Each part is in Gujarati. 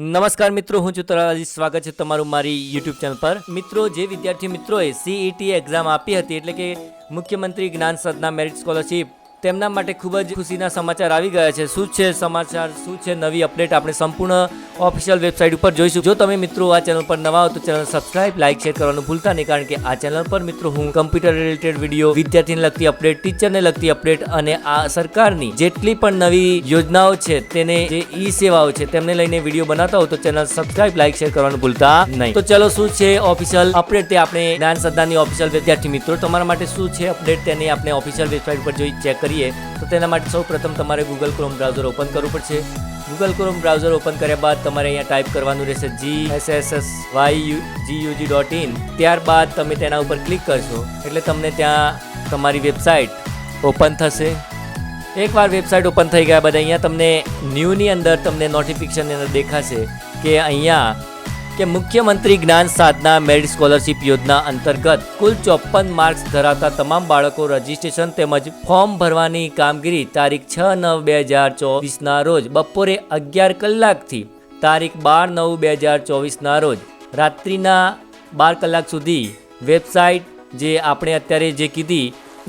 નમસ્કાર મિત્રો, હું છું તરાજી સ્વાગત છે તમારું મારી યુટ્યુબ ચેનલ પર. મિત્રો, જે વિદ્યાર્થી મિત્રોએ સીઈટી એક્ઝામ આપી હતી, એટલે કે મુખ્યમંત્રી જ્ઞાન સાધના મેરિટ સ્કોલરશિપ તેમના માટે ખૂબ જ ખુશીના સમાચાર આવી ગયા છે. શું છે સમાચાર? શું છે નવી અપડેટ? આપણે સંપૂર્ણ ઓફિશિયલ વેબસાઇટ ઉપર જોઈશું. જો તમે મિત્રો આ ચેનલ પર નવા હો તો ચેનલ સબસ્ક્રાઇબ લાઇક શેર કરવાનું ભૂલતા નહીં. કારણ કે આ ચેનલ પર મિત્રો હું કમ્પ્યુટર રિલેટેડ વીડિયો વિદ્યાર્થીને લગતી અપડેટ ટીચરને લગતી અપડેટ અને આ સરકારની જેટલી પણ નવી યોજનાઓ છે તેને જે ઈ સેવાઓ છે તેમને લઈને વીડિયો બનાવતા હો તો ચેનલ સબસ્ક્રાઇબ લાઇક શેર કરવાનું ભૂલતા નહીં. તો ચલો શું છે ઓફિશિયલ અપડેટ તે આપણે જ્ઞાન સદ્ધાની ઓફિશિયલ વિદ્યાર્થી મિત્રો તમારા માટે શું છે અપડેટ તેની આપણે ઓફિશિયલ વેબસાઇટ પર જોઈ ચેક કરીએ, તો તેના માટે સૌ પ્રથમ તમારે ગૂગલ ક્રોમ બ્રાઉઝર ઓપન કરવું પડશે. ગૂગલ ક્રોમ બ્રાઉઝર ઓપન કર્યા બાદ તમારે અહીંયા ટાઈપ કરવાનું રહેશે G S S S Y U G UG dot in ત્યારબાદ તમે તેના ઉપર ક્લિક કરશો, એટલે તમને ત્યાં તમારી વેબસાઇટ ઓપન થશે. એકવાર વેબસાઇટ ઓપન થઈ ગયા બાદ અહીંયા તમને ન્યૂની અંદર તમને નોટિફિકેશન અંદર દેખાશે કે અહીંયા કે મુખ્યમંત્રી જ્ઞાન સાધના, મેરિટ સ્કોલરશિપ યોજના અંતર્ગત કુલ ચોપન માર્ક્સ ધરાવતા તમામ બાળકો રજીસ્ટ્રેશન તેમજ ફોર્મ ભરવાની કામગીરી તારીખ છ નવ બે હજાર ચોવીસના રોજ બપોરે અગિયાર કલાકથી તારીખ બાર નવ બે હજાર ચોવીસના રોજ રાત્રિના બાર કલાક સુધી વેબસાઇટ જે આપણે અત્યારે જે કીધી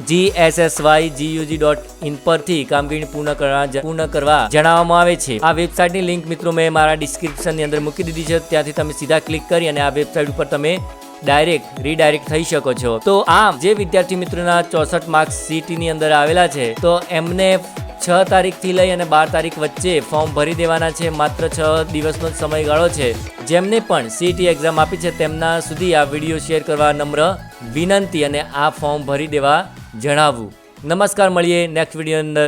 G S S Y GUG dot in પરથી કામગીરી પૂર્ણ કરવા પૂર્ણ કરવા જણાવવામાં આવે છે. આ વેબસાઇટની લિંક મિત્રો મેં મારા ડિસ્ક્રિપ્શનની અંદર મૂકી દીધી છે. ત્યાંથી તમે સીધા ક્લિક કરી અને આ વેબસાઇટ ઉપર તમે ડાયરેક્ટ રીડાયરેક્ટ થઈ શકો છો. તો આમ, જે વિદ્યાર્થી મિત્રોના ચોસઠ માર્ક્સ સીટીની અંદર આવેલા છે, તો એમને છ તારીખથી લઈ અને બાર તારીખ વચ્ચે ફોર્મ ભરી દેવાના છે. માત્ર છ દિવસનો જ સમયગાળો છે. જેમને પણ સીટી એક્ઝામ આપી છે તેમના સુધી આ વીડિયો શેર કરવા નમ્ર વિનંતી અને આ ફોર્મ ભરી દેવા જણાવવું નમસ્કાર, મળીએ નેક્સ્ટ વીડિયો અંદર.